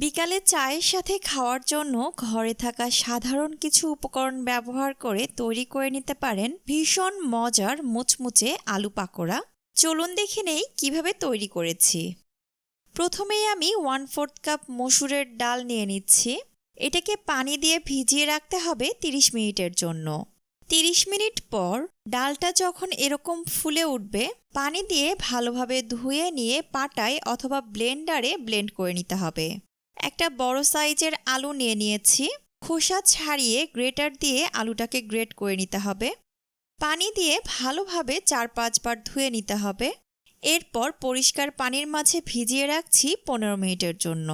বিকালে চায়ের সাথে খাওয়ার জন্য ঘরে থাকা সাধারণ কিছু উপকরণ ব্যবহার করে তৈরি করে নিতে পারেন ভীষণ মজার মুচমুচে আলু পাকোড়া। চলুন দেখে নেই কীভাবে তৈরি করেছি। প্রথমেই আমি ওয়ান ফোর্থ কাপ মসুরের ডাল নিয়ে নিচ্ছি। এটাকে পানি দিয়ে ভিজিয়ে রাখতে হবে 30 মিনিটের জন্য। 30 মিনিট পর ডালটা যখন এরকম ফুলে উঠবে, পানি দিয়ে ভালোভাবে ধুয়ে নিয়ে পাটায় অথবা ব্লেন্ডারে ব্লেন্ড করে নিতে হবে। একটা বড় সাইজের আলু নিয়ে নিয়েছি। খোসা ছাড়িয়ে গ্রেটার দিয়ে আলুটাকে গ্রেট করে নিতে হবে। পানি দিয়ে ভালোভাবে চার পাঁচবার ধুয়ে নিতে হবে। এরপর পরিষ্কার পানির মাঝে ভিজিয়ে রাখছি পনেরো মিনিটের জন্য।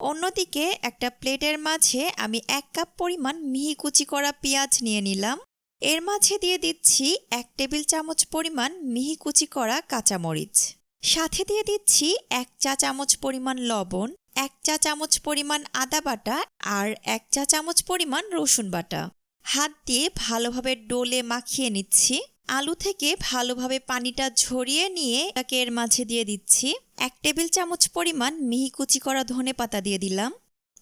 অন্যদিকে একটা প্লেটের মাঝে আমি এক কাপ পরিমাণ মিহি কুচি করা পেঁয়াজ নিয়ে নিলাম। এর মাঝে দিয়ে দিচ্ছি এক টেবিল চামচ পরিমাণ মিহি কুচি করা কাঁচামরিচ। সাথে দিয়ে দিচ্ছি এক চা চামচ পরিমাণ লবণ। এক চা চামচ পরিমাণ আদা বাটা আর এক চা চামচ পরিমাণ রসুন বাটা। হাত দিয়ে ভালোভাবে ডোলে মাখিয়ে নিচ্ছি। আলু থেকে ভালোভাবে পানিটা ঝরিয়ে নিয়ে তাকে এর মাঝে দিয়ে দিচ্ছি। এক টেবিল চামচ পরিমাণ মিহি কুচি করা ধনে পাতা দিয়ে দিলাম।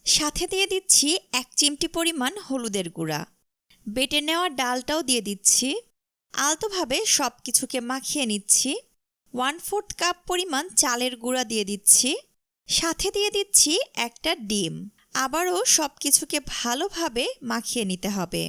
সাথে দিয়ে দিচ্ছি এক চিমটি পরিমাণ হলুদের গুঁড়া। বেটে নেওয়া ডালটাও দিয়ে দিচ্ছি। আলতোভাবে সব কিছুকে মাখিয়ে নিচ্ছি। ওয়ান ফোর্থ কাপ পরিমাণ চালের গুঁড়া দিয়ে দিচ্ছি। সাথে দিয়ে দিচ্ছি একটা ডিম। আবারও সব কিছুকে ভালোভাবে মাখিয়ে নিতে হবে।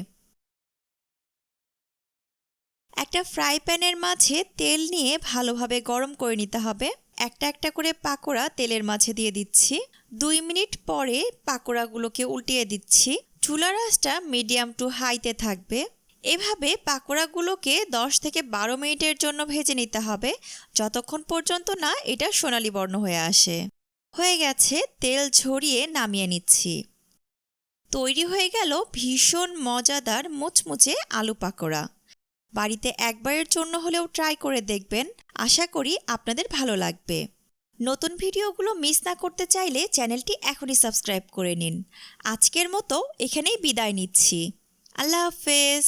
একটা ফ্রাই প্যানের মাঝে তেল নিয়ে ভালোভাবে গরম করে নিতে হবে। একটা একটা করে পাকোড়া তেলের মাঝে দিয়ে দিচ্ছি। দুই মিনিট পরে পাকোড়াগুলোকে উল্টিয়ে দিচ্ছি। চুলার আঁচটা মিডিয়াম টু হাইতে থাকবে। এভাবে পাকোড়াগুলোকে দশ থেকে বারো মিনিটের জন্য ভেজে নিতে হবে। যতক্ষণ পর্যন্ত না এটা সোনালি বর্ণ হয়ে আসে। হয়ে গেছে, তেল ঝরিয়ে নামিয়ে নিচ্ছি। তৈরি হয়ে গেল ভীষণ মজাদার মুচমুচে আলু পাকোড়া। বাড়িতে একবারের জন্য হলেও ট্রাই করে দেখবেন। আশা করি আপনাদের ভালো লাগবে। নতুন ভিডিওগুলো মিস না করতে চাইলে চ্যানেলটি এখনই সাবস্ক্রাইব করে নিন। আজকের মতো এখানেই বিদায় নিচ্ছি। আল্লাহ হাফেজ।